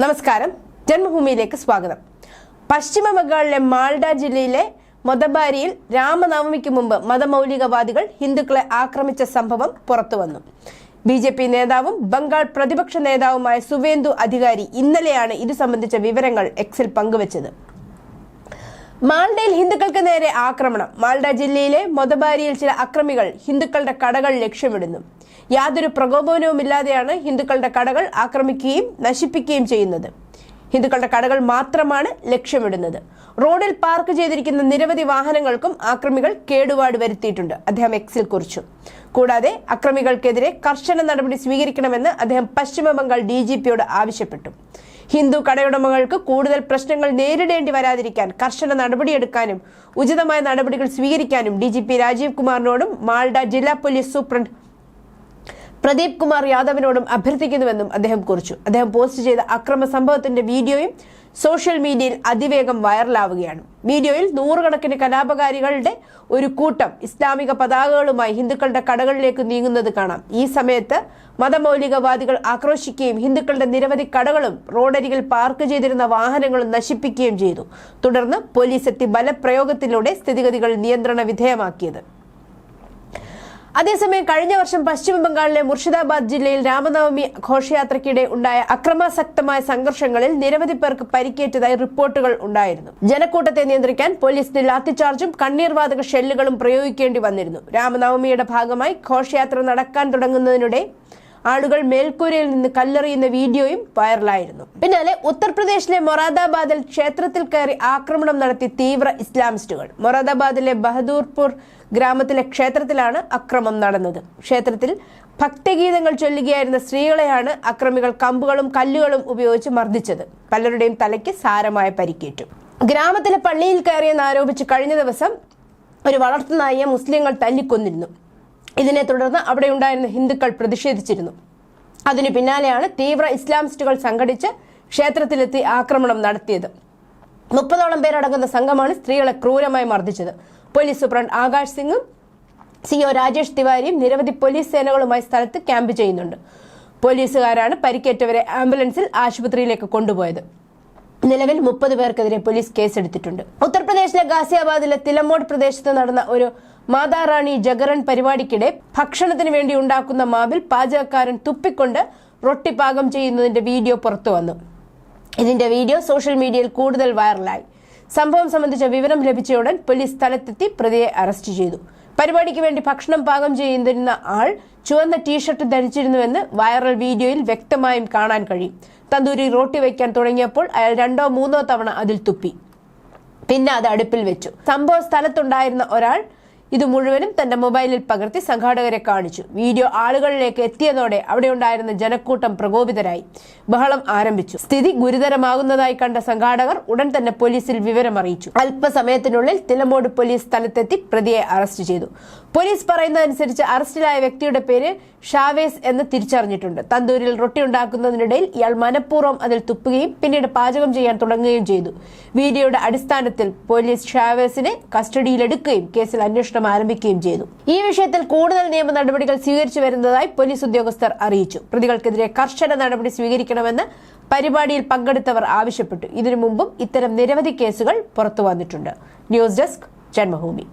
നമസ്കാരം. ജന്മഭൂമിയിലേക്ക് സ്വാഗതം. പശ്ചിമ ബംഗാളിലെ മാൾഡ ജില്ലയിലെ മൊതബാരിയിൽ രാമനവമിക്ക് മുമ്പ് മതമൗലികവാദികൾ ഹിന്ദുക്കളെ ആക്രമിച്ച സംഭവം പുറത്തുവന്നു. ബി ജെ പി നേതാവും ബംഗാൾ പ്രതിപക്ഷ നേതാവുമായ സുവേന്ദു അധികാരി ഇന്നലെയാണ് ഇത് സംബന്ധിച്ച വിവരങ്ങൾ എക്സിൽ പങ്കുവച്ചത്. മാൾഡയിൽ ഹിന്ദുക്കൾക്ക് നേരെ ആക്രമണം. മാൾഡ ജില്ലയിലെ മൊതബാരിയിൽ ചില അക്രമികൾ ഹിന്ദുക്കളുടെ കടകൾ ലക്ഷ്യമിടുന്നു. യാതൊരു പ്രകോപനവുമില്ലാതെയാണ് ഹിന്ദുക്കളുടെ കടകൾ ആക്രമിക്കുകയും നശിപ്പിക്കുകയും ചെയ്യുന്നത്. ഹിന്ദുക്കളുടെ കടകൾ മാത്രമാണ് ലക്ഷ്യമിടുന്നത്. റോഡിൽ പാർക്ക് ചെയ്തിരിക്കുന്ന നിരവധി വാഹനങ്ങൾക്കും അക്രമികൾ കേടുപാട് വരുത്തിയിട്ടുണ്ട്. അദ്ദേഹം എക്സിൽ കുറിച്ചു. കൂടാതെ അക്രമികൾക്കെതിരെ കർശന നടപടി സ്വീകരിക്കണമെന്ന് അദ്ദേഹം പശ്ചിമബംഗാൾ ഡി ജി പിയോട് ആവശ്യപ്പെട്ടു. ഹിന്ദു കടയുടമകൾക്ക് കൂടുതൽ പ്രശ്നങ്ങൾ നേരിടേണ്ടി വരാതിരിക്കാൻ കർശന നടപടിയെടുക്കാനും ഉചിതമായ നടപടികൾ സ്വീകരിക്കാനും ഡി ജി പി രാജീവ് കുമാറിനോടും മാൾഡ ജില്ലാ പോലീസ് സൂപ്രണ്ട് പ്രദീപ് കുമാർ യാദവിനോടും അഭ്യർത്ഥിക്കുന്നുവെന്നും അദ്ദേഹം കുറിച്ചു. അദ്ദേഹം പോസ്റ്റ് ചെയ്ത അക്രമ സംഭവത്തിന്റെ വീഡിയോയും സോഷ്യൽ മീഡിയയിൽ അതിവേഗം വൈറലാവുകയാണ്. വീഡിയോയിൽ നൂറുകണക്കിന് കലാപകാരികളുടെ ഒരു കൂട്ടം ഇസ്ലാമിക പതാകകളുമായി ഹിന്ദുക്കളുടെ കടകളിലേക്ക് നീങ്ങുന്നത് കാണാം. ഈ സമയത്ത് മതമൗലികവാദികൾ ആക്രോശിക്കുകയും ഹിന്ദുക്കളുടെ നിരവധി കടകളും റോഡരികിൽ പാർക്ക് ചെയ്തിരുന്ന വാഹനങ്ങളും നശിപ്പിക്കുകയും ചെയ്തു. തുടർന്ന് പോലീസ് എത്തി ബലപ്രയോഗത്തിലൂടെ സ്ഥിതിഗതികൾ നിയന്ത്രണ വിധേയമാക്കിയത്. അതേസമയം കഴിഞ്ഞ വർഷം പശ്ചിമ ബംഗാളിലെ മുർഷിദാബാദ് ജില്ലയിൽ രാമനവമി ഘോഷയാത്രയ്ക്കിടെ ഉണ്ടായ അക്രമാസക്തമായ സംഘർഷങ്ങളിൽ നിരവധി പേർക്ക് പരിക്കേറ്റതായി റിപ്പോർട്ടുകൾ ഉണ്ടായിരുന്നു. ജനക്കൂട്ടത്തെ നിയന്ത്രിക്കാൻ പോലീസിന് ലാത്തിചാർജും കണ്ണീർവാതക ഷെല്ലുകളും പ്രയോഗിക്കേണ്ടി വന്നിരുന്നു. രാമനവമിയുടെ ഭാഗമായി ഘോഷയാത്ര നടക്കാൻ തുടങ്ങുന്നതിനിടെ ആളുകൾ മേൽക്കൂരയിൽ നിന്ന് കല്ലെറിയുന്ന വീഡിയോയും വൈറലായിരുന്നു. പിന്നാലെ ഉത്തർപ്രദേശിലെ മൊറാദാബാദിൽ ക്ഷേത്രത്തിൽ കയറി ആക്രമണം നടത്തി തീവ്ര ഇസ്ലാമിസ്റ്റുകൾ. മൊറാദാബാദിലെ ബഹദൂർപൂർ ഗ്രാമത്തിലെ ക്ഷേത്രത്തിലാണ് അക്രമം നടന്നത്. ക്ഷേത്രത്തിൽ ഭക്തഗീതങ്ങൾ ചൊല്ലുകയായിരുന്ന സ്ത്രീകളെയാണ് അക്രമികൾ കമ്പുകളും കല്ലുകളും ഉപയോഗിച്ച് മർദ്ദിച്ചത്. പലരുടെയും തലയ്ക്ക് സാരമായ പരിക്കേറ്റു. ഗ്രാമത്തിലെ പള്ളിയിൽ കയറിയെന്ന് ആരോപിച്ച് കഴിഞ്ഞ ദിവസം ഒരു വളർത്തുനായിയെ മുസ്ലിങ്ങൾ തല്ലിക്കൊന്നിരുന്നു. ഇതിനെ തുടർന്ന് അവിടെ ഉണ്ടായിരുന്ന ഹിന്ദുക്കൾ പ്രതിഷേധിച്ചിരുന്നു. അതിനു പിന്നാലെയാണ് തീവ്ര ഇസ്ലാമിസ്റ്റുകൾ സംഘടിച്ച് ക്ഷേത്രത്തിലെത്തി ആക്രമണം നടത്തിയത്. മുപ്പതോളം പേരടങ്ങുന്ന സംഘമാണ് സ്ത്രീകളെ ക്രൂരമായി മർദ്ദിച്ചത്. പോലീസ് സൂപ്രണ്ട് ആകാശ് സിംഗും സിഒ രാജേഷ് തിവാരിയും നിരവധി പോലീസ് സേനകളുമായി സ്ഥലത്ത് ക്യാമ്പ് ചെയ്യുന്നുണ്ട്. പോലീസുകാരാണ് പരിക്കേറ്റവരെ ആംബുലൻസിൽ ആശുപത്രിയിലേക്ക് കൊണ്ടുപോയത്. നിലവിൽ മുപ്പത് പേർക്കെതിരെ പോലീസ് കേസെടുത്തിട്ടുണ്ട്. ഉത്തർപ്രദേശിലെ ഗാസിയാബാദിലെ തിലമോഡ് പ്രദേശത്ത് നടന്ന ഒരു മാതാറാണി ജഗറൻ പരിപാടിക്കിടെ ഭക്ഷണത്തിന് വേണ്ടി ഉണ്ടാക്കുന്ന മാവിൽ പാചകക്കാരൻ തുപ്പിക്കൊണ്ട് റൊട്ടി പാകം ചെയ്യുന്നതിന്റെ വീഡിയോ പുറത്തു വന്നു. ഇതിന്റെ വീഡിയോ സോഷ്യൽ മീഡിയയിൽ കൂടുതൽ വൈറലായി. സംഭവം സംബന്ധിച്ച വിവരം ലഭിച്ചയുടൻ പോലീസ് സ്ഥലത്തെത്തി പ്രതിയെ അറസ്റ്റ് ചെയ്തു. പരിപാടിക്ക് വേണ്ടി ഭക്ഷണം പാകം ചെയ്തിരുന്ന ആൾ ചുവന്ന ടീഷർട്ട് ധരിച്ചിരുന്നുവെന്ന് വൈറൽ വീഡിയോയിൽ വ്യക്തമായും കാണാൻ കഴിയും. തന്തൂരി റോട്ടി വയ്ക്കാൻ തുടങ്ങിയപ്പോൾ അയാൾ രണ്ടോ മൂന്നോ തവണ അതിൽ തുപ്പി. പിന്നെ അത് അടുപ്പിൽ വെച്ചു. സംഭവ സ്ഥലത്തുണ്ടായിരുന്ന ഒരാൾ ഇത് മുഴുവനും തന്റെ മൊബൈലിൽ പകർത്തി സംഘാടകരെ കാണിച്ചു. വീഡിയോ ആളുകളിലേക്ക് എത്തിയതോടെ അവിടെ ഉണ്ടായിരുന്ന ജനക്കൂട്ടം പ്രകോപിതരായി. ബഹളം ആരംഭിച്ചു. സ്ഥിതി ഗുരുതരമാകുന്നതായി കണ്ട സംഘാടകർ ഉടൻ തന്നെ പോലീസിൽ വിവരമറിയിച്ചു അല്പസമയത്തിനുള്ളിൽ തിലമോട് പോലീസ് സ്ഥലത്തെത്തി പ്രതിയെ അറസ്റ്റ് ചെയ്തു. പോലീസ് പറയുന്നതനുസരിച്ച് അറസ്റ്റിലായ വ്യക്തിയുടെ പേര് ഷാവേസ് എന്ന് തിരിച്ചറിഞ്ഞിട്ടുണ്ട്. തന്തൂരിൽ റൊട്ടി ഉണ്ടാക്കുന്നതിനിടയിൽ ഇയാൾ മനഃപൂർവം അതിൽ തുപ്പുകയും പിന്നീട് പാചകം ചെയ്യാൻ തുടങ്ങുകയും ചെയ്തു. വീഡിയോയുടെ അടിസ്ഥാനത്തിൽ പോലീസ് ഷാവേസിനെ കസ്റ്റഡിയിലെടുക്കുകയും കേസിൽ അന്വേഷണം ആരംഭിക്കുകയും ചെയ്തു. ഈ വിഷയത്തിൽ കൂടുതൽ നിയമ നടപടികൾ സ്വീകരിച്ചു വരുന്നതായി പോലീസ് ഉദ്യോഗസ്ഥർ അറിയിച്ചു. പ്രതികൾക്കെതിരെ കർശന നടപടി സ്വീകരിക്കണമെന്ന് പരിപാടിയിൽ പങ്കെടുത്തവർ ആവശ്യപ്പെട്ടു. ഇതിനു മുമ്പും ഇത്തരം നിരവധി കേസുകൾ പുറത്തു വന്നിട്ടുണ്ട്. News desk Janmabhumi.